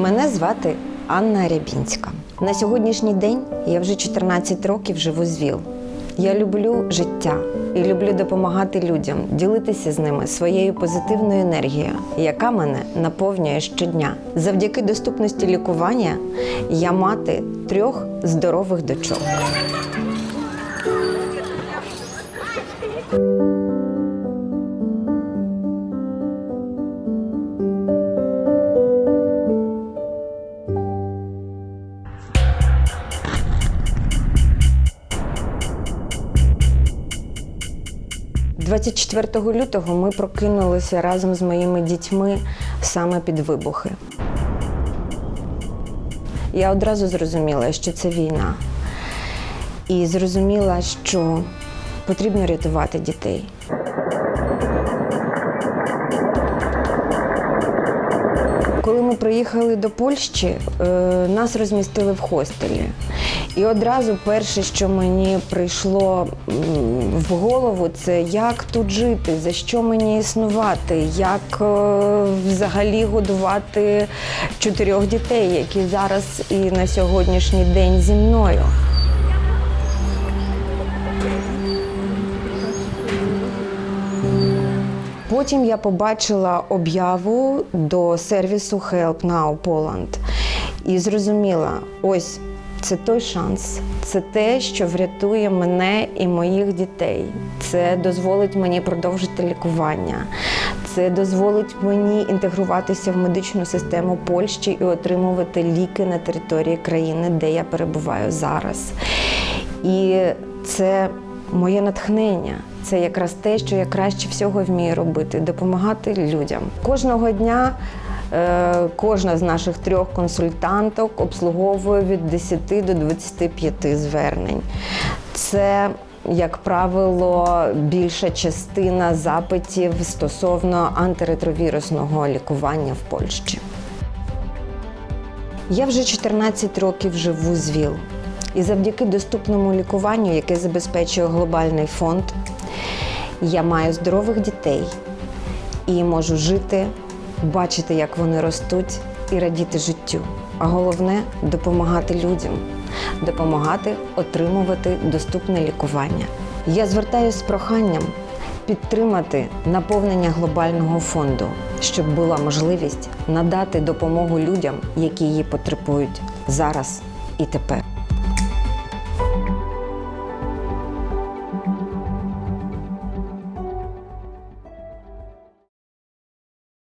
Мене звати Анна Рябінська. На сьогоднішній день я вже 14 років живу з ВІЛ. Я люблю життя і люблю допомагати людям, ділитися з ними своєю позитивною енергією, яка мене наповнює щодня. Завдяки доступності лікування я мати трьох здорових дочок. – 24 лютого ми прокинулися разом з моїми дітьми саме під вибухи. Я одразу зрозуміла, що це війна. І зрозуміла, що потрібно рятувати дітей. Коли ми приїхали до Польщі, е, нас розмістили в хостелі. І одразу перше, що мені прийшло в голову, це як тут жити, за що мені існувати, як е, взагалі годувати чотирьох дітей, які зараз і на сьогоднішній день зі мною. Потім я побачила об'яву до сервісу Help Now Poland і зрозуміла, ось це той шанс, це те, що врятує мене і моїх дітей. Це дозволить мені продовжити лікування. Це дозволить мені інтегруватися в медичну систему Польщі і отримувати ліки на території країни, де я перебуваю зараз. І це моє натхнення. Це якраз те, що я краще всього вмію робити допомагати людям. Кожного дня е, кожна з наших трьох консультанток обслуговує від 10 до 25 звернень. Це як правило, більша частина запитів стосовно антиретровірусного лікування в Польщі. Я вже 14 років живу з ВІЛ. І завдяки доступному лікуванню, яке забезпечує глобальний фонд, я маю здорових дітей і можу жити, бачити, як вони ростуть, і радіти життю. А головне допомагати людям, допомагати отримувати доступне лікування. Я звертаюся з проханням підтримати наповнення глобального фонду, щоб була можливість надати допомогу людям, які її потребують зараз і тепер.